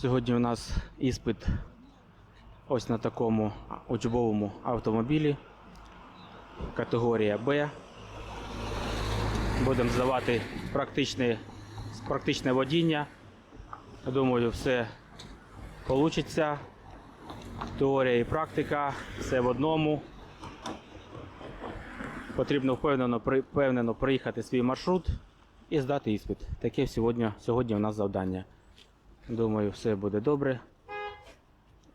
Сьогодні у нас іспит ось на такому учбовому автомобілі. Категорія Б. Будемо здавати практичне, практичне водіння. Думаю, все вийде. Теорія і практика, все в одному. Потрібно впевнено, впевнено приїхати свій маршрут і здати іспит. Таке сьогодні, сьогодні у нас завдання. Думаю, все буде добре.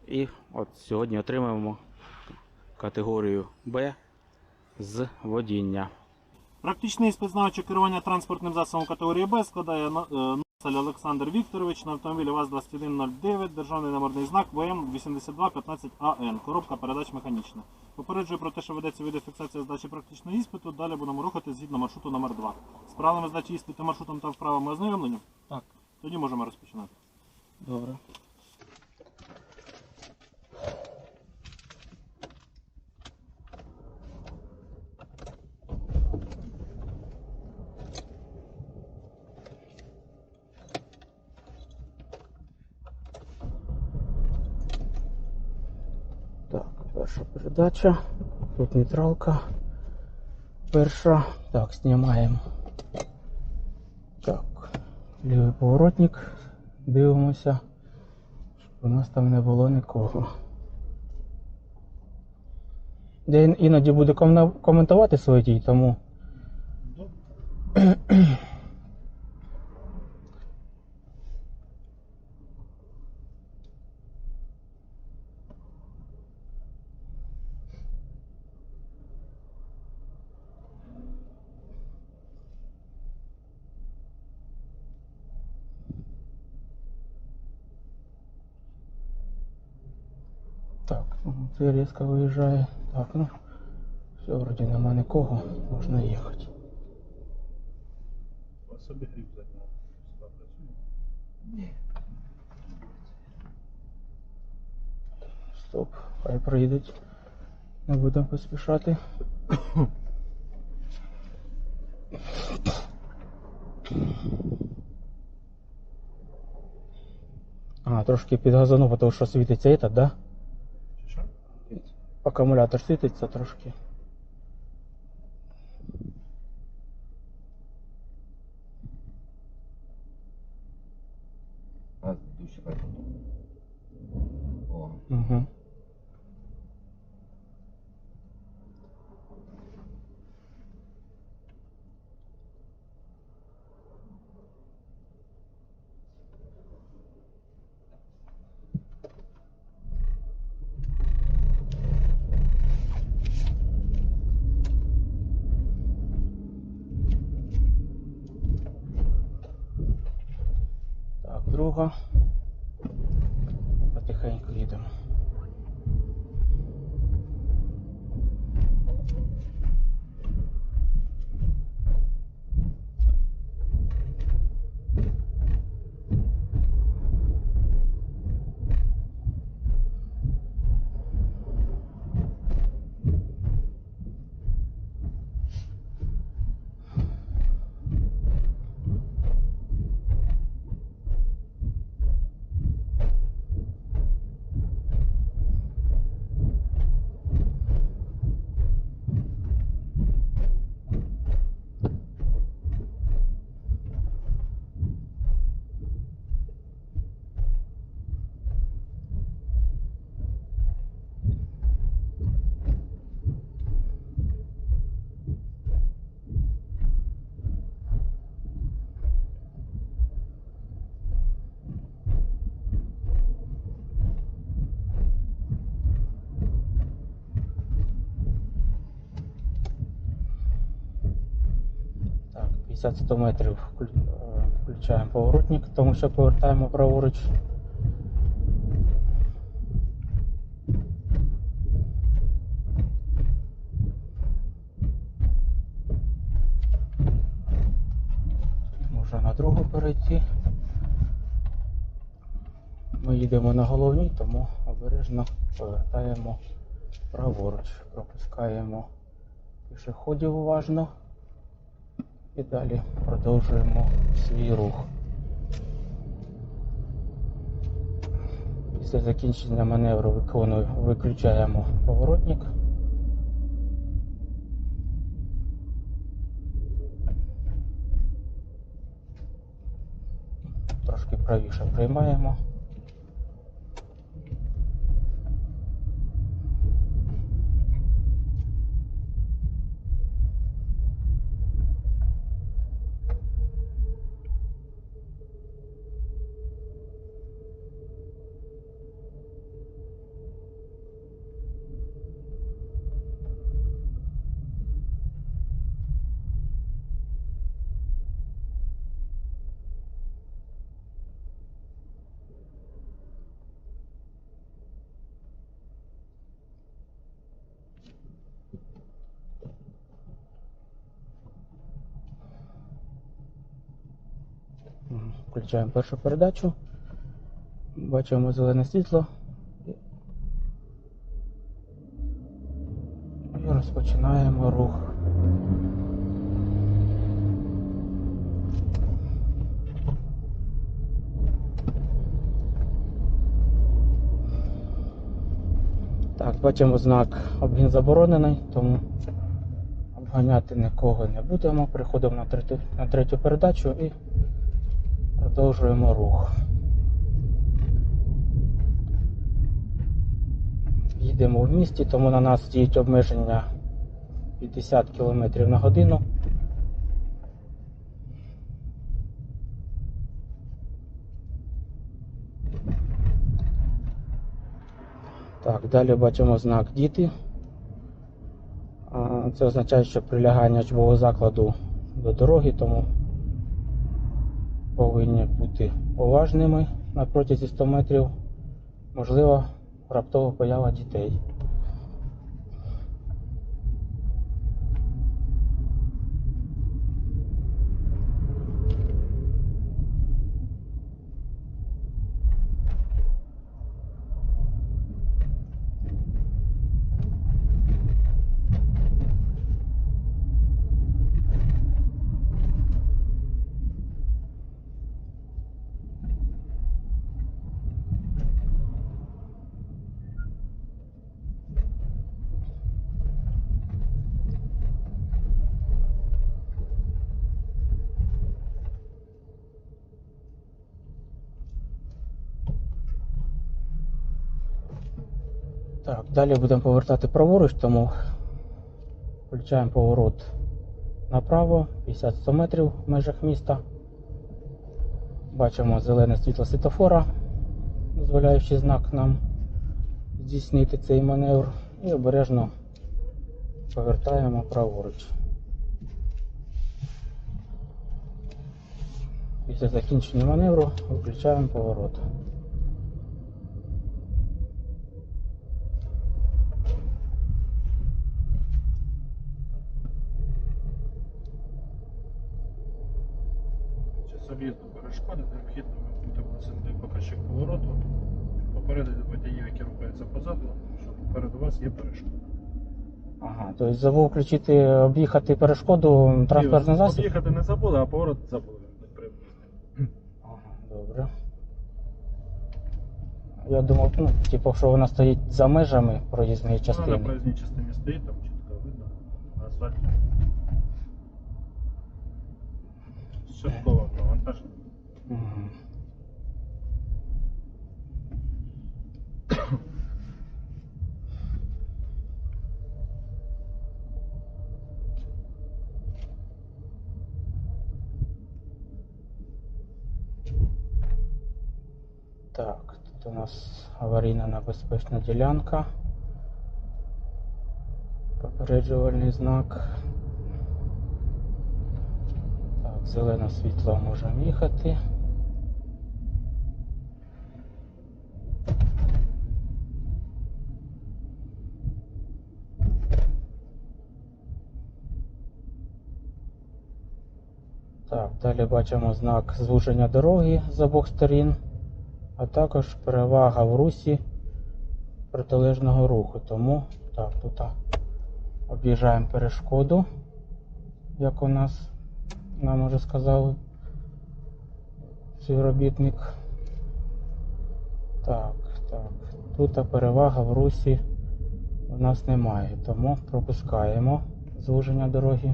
І от сьогодні отримаємо категорію Б з водіння. Практичний спецнавчий керування транспортним засобом категорії Б складає на- е, Носель Олександр Вікторович на автомобілі ВАЗ-2109, державний номерний знак ВМ 8215АН, коробка передач механічна. Попереджую про те, що ведеться відеофіксація здачі практичного іспиту, далі будемо рухати згідно маршруту номер 2 З правилами здачі іспиту маршрутом та вправами ознайомлення? Так. Тоді можемо розпочинати. Добре. Так, перша передача. Тут нейтралка. Перша. Так, знімаємо. Так, лівий поворотник. Дивимося, щоб у нас там не було нікого. Я іноді буду коментувати свої дії, тому. Так, ну, це різко виїжджає. Так, ну. Все, вроді нема нікого, можна їхати. Собі гріб заднього працює. Стоп, хай приїдуть. Не будемо поспішати. А, трошки підгазанув, тому що світиться этот, да? Чи що? Акумулятор світиться трошки. А, душі О, Угу. Так, 50-100 метрів е, включаємо поворотник, тому що повертаємо праворуч. Можна на другу перейти. Ми їдемо на головній, тому обережно повертаємо праворуч, пропускаємо пішоходів уважно. І далі продовжуємо свій рух. Після закінчення маневру виконую, виключаємо поворотник. Трошки правіше приймаємо. Включаємо першу передачу. Бачимо зелене світло. І розпочинаємо рух. Так, бачимо знак обгін заборонений, тому обганяти нікого не будемо. Переходимо на третю, на третю передачу і продовжуємо рух. Їдемо в місті, тому на нас стоїть обмеження 50 км на годину. Так, далі бачимо знак діти. Це означає, що прилягання учбового закладу до дороги, тому повинні бути уважними на протязі 100 метрів. Можливо, раптова поява дітей. Так, далі будемо повертати праворуч, тому включаємо поворот направо, 50-100 метрів в межах міста. Бачимо зелене світло світофора, дозволяючи знак нам здійснити цей маневр. І обережно повертаємо праворуч. Після закінчення маневру виключаємо поворот. Час об'їзду перешкоди необхідно вимкнути вносити показчик повороту, попередити водіїв, які рухаються позаду, що попереду вас є перешкода. Ага, тобто забув включити, об'їхати перешкоду транспортний засіб? Об'їхати не забули, а поворот забули. Ага, добре. Я думав, ну, типу, що вона стоїть за межами проїзної Вона на проїзній частині стоїть, там чітко видно на асфальті. Частково навантаження. Так, тут у нас аварійна небезпечна ділянка. Попереджувальний знак. Так, зелене світло можемо їхати. Так, далі бачимо знак звуження дороги з обох сторін, а також перевага в русі протилежного руху. Тому так, тут об'їжджаємо перешкоду, як у нас нам уже сказали співробітник. Так, Так, тут перевага в русі у нас немає, тому пропускаємо звуження дороги.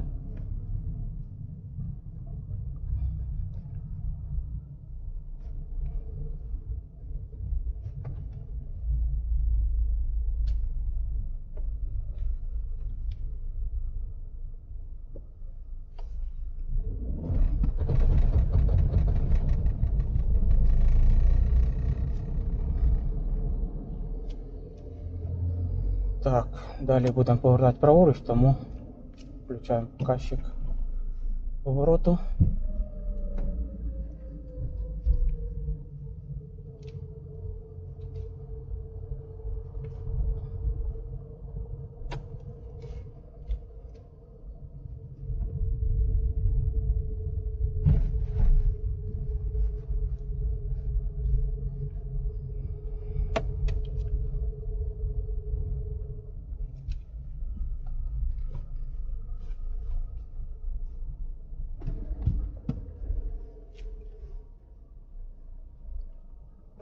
Так, далі будемо повертати праворуч, тому включаємо показчик повороту.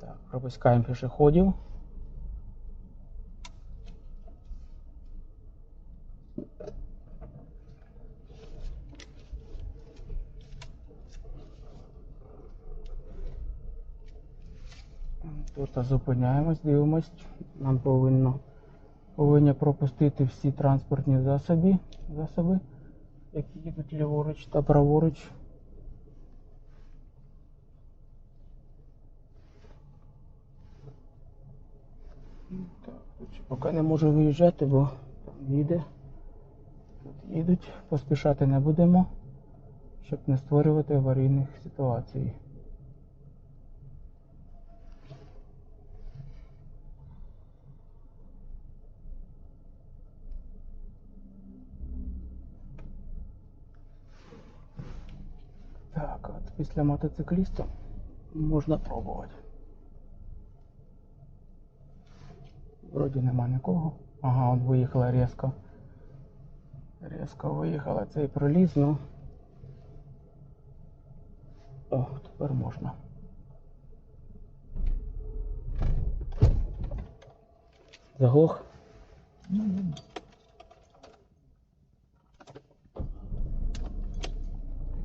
Так, пропускаємо пішоходів. Тут зупиняємось, дивимось. Нам повинно повинні пропустити всі транспортні засоби, засоби, які їдуть ліворуч та праворуч. Так, тут ще поки не можу виїжджати, бо їде. Тут їдуть, поспішати не будемо, щоб не створювати аварійних ситуацій. Так, от після мотоцикліста можна пробувати. Вроді нема нікого. Ага, от виїхала різко. Різко виїхала цей проліз, ну. О, тепер можна. Заглох.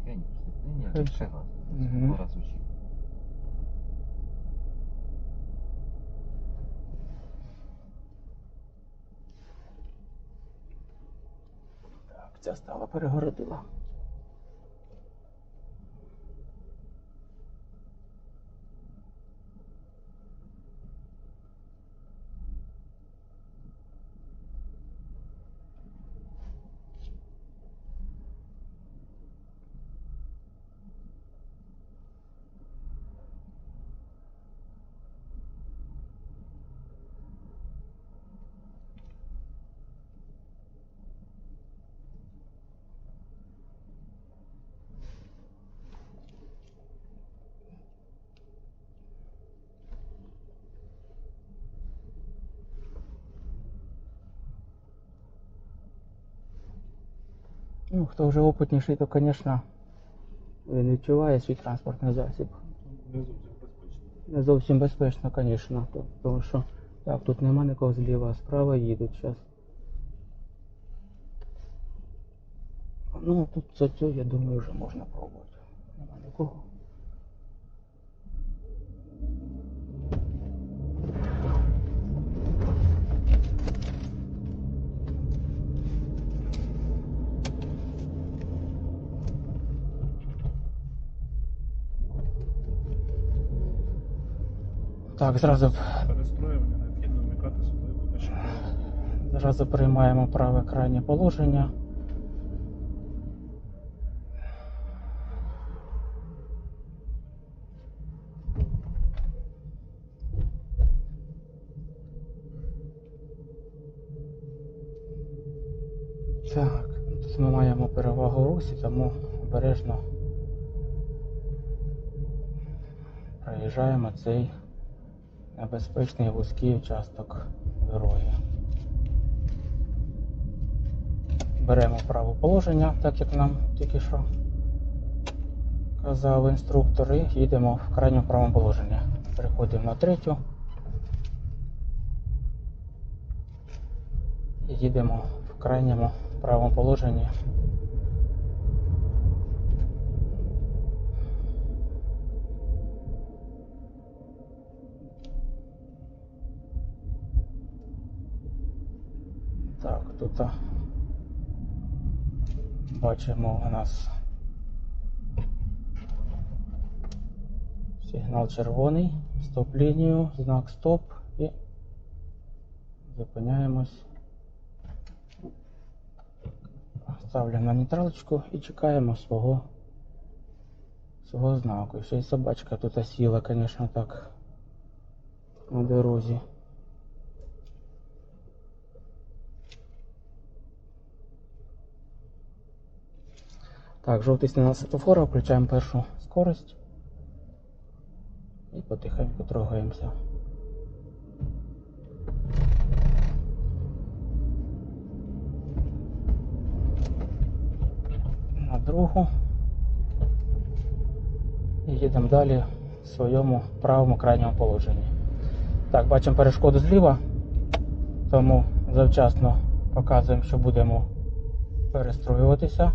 Конечно, не, Хорошо. не. Сто раз учил. Так, стала перегородила. Ну, хто вже опитніший, то, звісно, він відчуває свій транспортний засіб. Не зовсім безпечно, звісно, тому що так, тут нема нікого зліва, а справа їдуть зараз. Ну, тут за цю, я думаю, вже можна пробувати. Нема нікого. Так, зразу Перестроювання необхідно вмикати сюди. Зразу приймаємо праве крайнє положення. Так, тут ми маємо перевагу русі, тому обережно проїжджаємо цей небезпечний вузький участок дороги. Беремо праве положення, так як нам тільки що казав інструктор, і їдемо в крайньому правому положенні. Переходимо на третю. І їдемо в крайньому правому положенні Так, бачимо у нас сигнал червоний, стоп-лінію, знак стоп і зупиняємось. Ставлю на нейтралочку і чекаємо свого свого знаку. Ще й собачка тут сіла, звісно, так на дорозі. Так, жовтий сигнал світлофора, включаємо першу скорость і потихеньку трогаємося. На другу. І їдемо далі в своєму правому крайньому положенні. Так, бачимо перешкоду зліва, тому завчасно показуємо, що будемо перестроюватися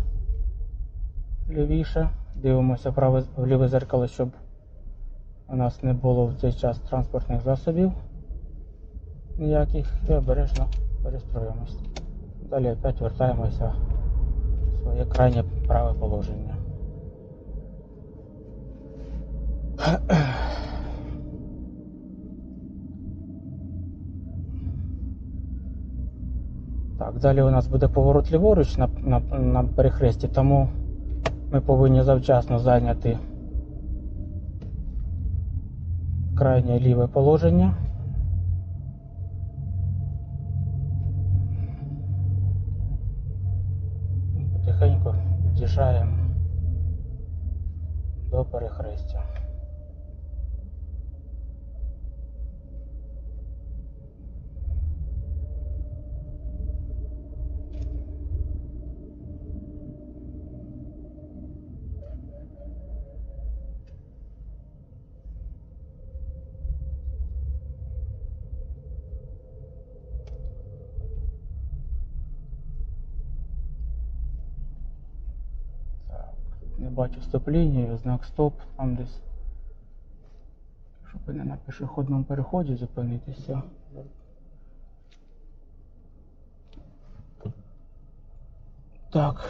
лівіше. Дивимося праве в ліве зеркало, щоб у нас не було в цей час транспортних засобів ніяких і обережно перестроїмося. Далі опять вертаємося в своє крайнє праве положення. Так, далі у нас буде поворот ліворуч на, на, на перехресті, тому ми повинні завчасно зайняти крайнє ліве положення. Потихеньку під'їжджаємо до перехрестя. Бачу стоп-лінію, знак стоп, там десь. Щоб не на пішохідному переході зупинитися. Так,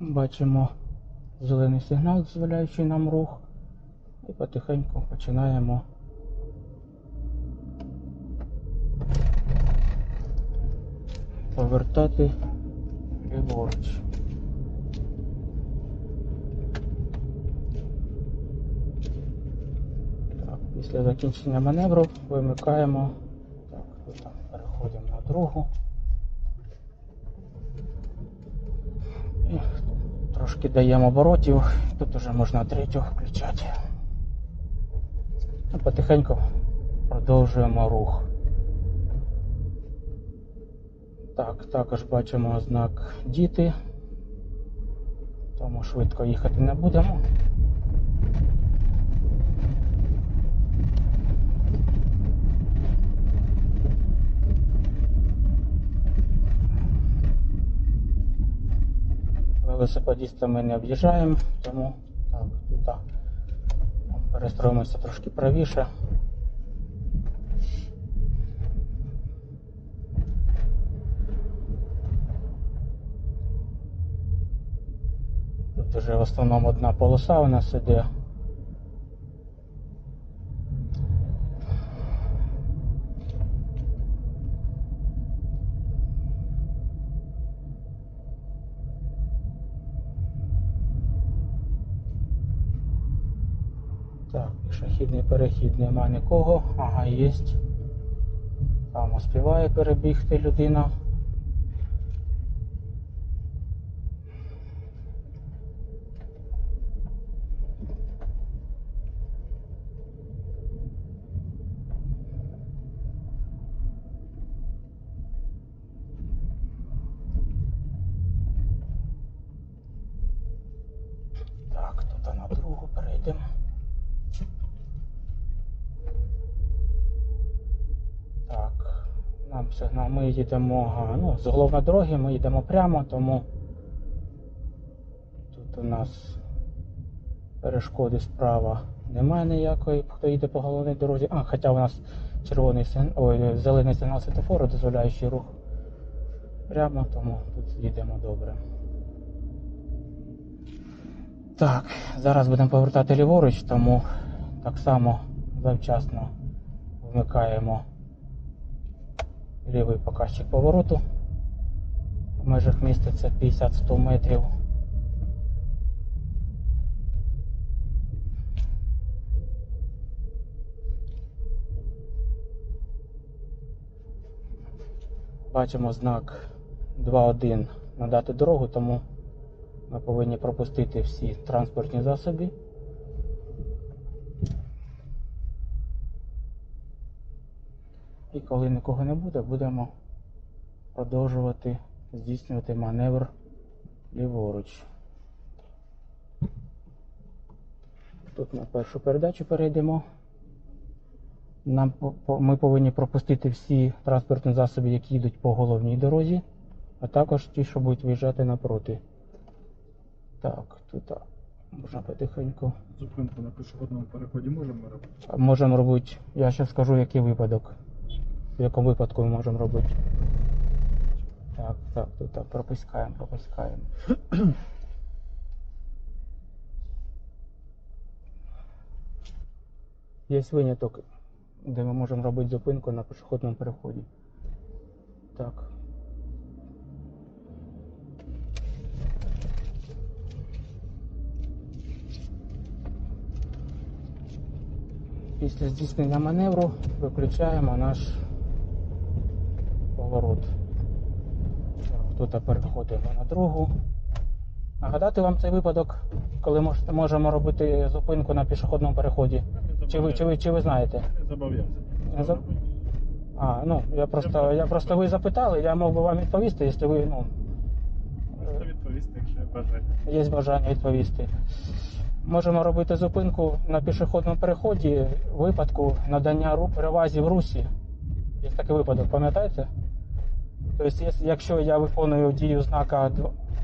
бачимо зелений сигнал, дозволяючий нам рух. І потихеньку починаємо. Повертати ліворуч. Так, після закінчення маневру вимикаємо. Так, переходимо на другу. І трошки даємо оборотів. Тут вже можна третю включати. І потихеньку продовжуємо рух. Так, також бачимо знак діти, тому швидко їхати не будемо. Велосипедиста ми не об'їжджаємо, тому так, так. перестроїмося трошки правіше. Тут вже в основному одна полоса у нас іде. Так, пішохідний перехід нема нікого. Ага, є. Там успіває перебігти людина. Так, тут на другу перейдемо. Сигнал. Ми їдемо ну, з головної дороги, ми їдемо прямо, тому тут у нас перешкоди справа немає ніякої, хто їде по головній дорозі. А, хоча у нас червоний сигнал, ой, зелений сигнал світофору, дозволяючий рух прямо, тому тут їдемо добре. Так, зараз будемо повертати ліворуч, тому так само завчасно вмикаємо лівий показчик повороту. В межах це 50-100 метрів. Бачимо знак 2.1 надати дорогу, тому ми повинні пропустити всі транспортні засоби. І коли нікого не буде, будемо продовжувати здійснювати маневр ліворуч. Тут на першу передачу перейдемо. Нам ми повинні пропустити всі транспортні засоби, які йдуть по головній дорозі, а також ті, що будуть виїжджати напроти. Так, тут можна потихеньку. Зупинку на пішохідному переході можемо робити? Можемо робити, я ще скажу, який випадок. В якому випадку ми можемо робити. Так, так, тут так, пропускаємо, пропускаємо. Є виняток, де ми можемо робити зупинку на пішохідному переході. Так. Після здійснення маневру виключаємо наш поворот. Так, Тут переходимо на другу. Нагадати вам цей випадок, коли можете, можемо робити зупинку на пішохідному переході. Чи ви, чи ви, чи ви знаєте? Не зобов'язаний. А, ну я просто, я просто ви запитали, я мог би вам відповісти, якщо ви ну, Можете відповісти, якщо є бажання. є бажання відповісти. Можемо робити зупинку на пішохідному переході випадку надання перевазі в русі. Є такий випадок, пам'ятаєте? Тобто, якщо я виконую дію знака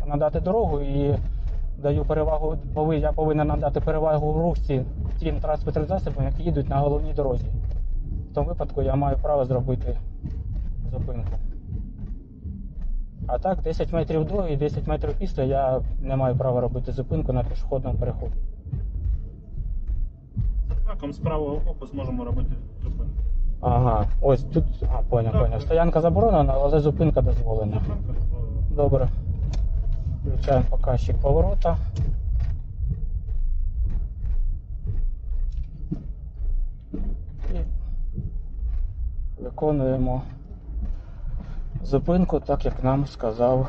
надати дорогу і даю перевагу, я повинен надати перевагу в русі тим транспортним засобам, які їдуть на головній дорозі. В тому випадку я маю право зробити зупинку. А так, 10 метрів до і 10 метрів після я не маю права робити зупинку на пішохідному переході. Знаком з правого боку зможемо робити. Ага, ось тут. А, поняв, Так, поняв. Стоянка заборонена, але. Зупинка дозволена. Добре. Включаємо показчик поворота. І виконуємо зупинку так, як нам сказав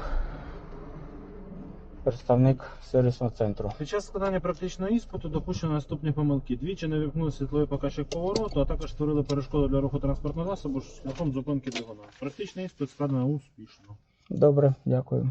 представник сервісного центру. Під час складання практичного іспиту допущено наступні помилки. Двічі не вимкнули світловий показчик повороту, а також створили перешкоду для руху транспортного засобу шляхом зупинки двигуна. Практичний іспит складено успішно. Добре, дякую.